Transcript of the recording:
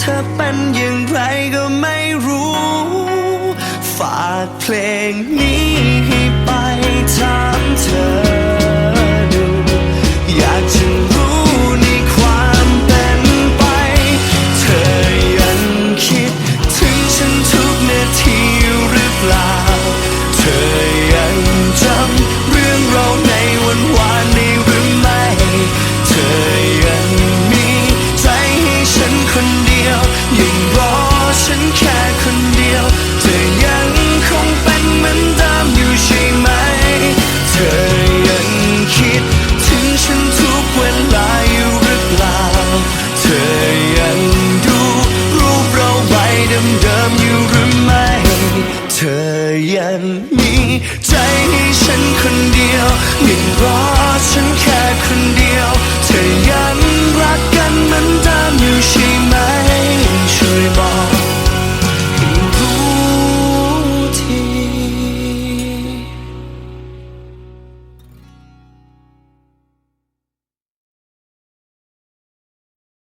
เธอเป็นอย่างไรก็ไม่รู้ ฝากเพลงนี้ให้ไปถามเธอ